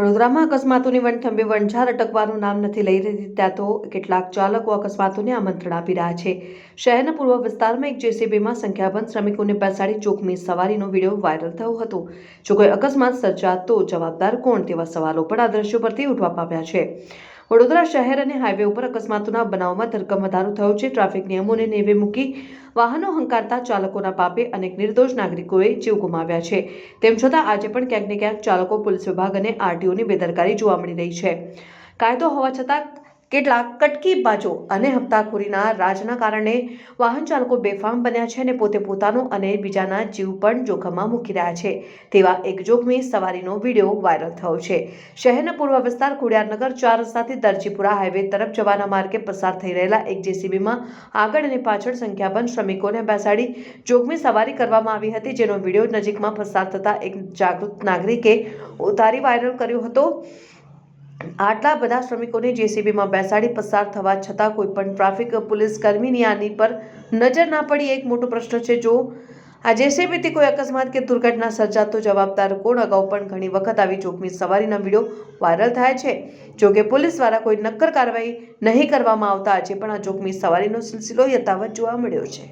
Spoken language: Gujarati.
વડોદરામાં અકસ્માતોની વણથંભે વણઝાર અટકવાનું નામ નથી લઈ રહી, ત્યાં તો કેટલાક ચાલકો અકસ્માતોને આમંત્રણ આપી રહ્યા છે. શહેરના પૂર્વ વિસ્તારમાં એક જેસીબીમાં સંખ્યાબંધ શ્રમિકોને બેસાડી ચોકની સવારીનો વીડિયો વાયરલ થયો હતો. જો કોઈ અકસ્માત સર્જાતો જવાબદાર કોણ તેવા સવાલો પણ આ દ્રશ્યો પરથી ઉઠવા પામ્યા છે. વડોદરા શહેર અને હાઈવે ઉપર અકસ્માતોના બનાવમાં ધરકમ વધારો થયો છે. ટ્રાફિક નિયમોને નેવે મૂકી વાહનો હંકારતા ચાલકોના પાપે અનેક નિર્દોષ નાગરિકોએ જીવ ગુમાવ્યા છે. તેમ છતાં આજે પણ ક્યાંક ને ક્યાંક ચાલકો, પોલીસ વિભાગ અને આરટીઓની બેદરકારી જોવા મળી રહી છે. કાયદો હોવા છતાં કેટલાક કટકી બાજો અને હપ્તાખોરીના રાજના કારણે વાહન ચાલકો બેફામ બન્યા છે અને પોતે પોતાનો અને બીજાના જીવ પણ જોખમમાં મૂકી રહ્યા છે. તેવા એક જોખમી સવારીનો વીડિયો વાયરલ થયો છે. શહેરના પૂર્વ વિસ્તાર ખોડિયારનગર ચાર રસ્તાથી દરજીપુરા હાઈવે તરફ જવાના માર્ગે પસાર થઈ રહેલા એક જેસીબીમાં આગળ અને પાછળ સંખ્યાબંધ શ્રમિકોને બેસાડી જોખમી સવારી કરવામાં આવી હતી, જેનો વીડિયો નજીકમાં પસાર થતા એક જાગૃત નાગરિકે ઉતારી વાયરલ કર્યો હતો. આટલા બધા શ્રમિકોને જેસીબીમાં બેસાડી પસાર થવા છતાં કોઈ પણ ટ્રાફિક પોલીસ કર્મીની આની પર નજર ના પડી એક મોટો પ્રશ્ન છે. જો આ જેસીબીથી કોઈ અકસ્માત કે દુર્ઘટના સર્જાતો જવાબદાર કોણ? અગાઉ પણ ઘણી વખત આવી જોખમી સવારીના વીડિયો વાયરલ થાય છે. જો કે પોલીસ દ્વારા કોઈ નક્કર કાર્યવાહી નહીં કરવામાં આવતા આજે પણ આ જોખમી સવારીનો સિલસિલો યથાવત જોવા મળ્યો છે.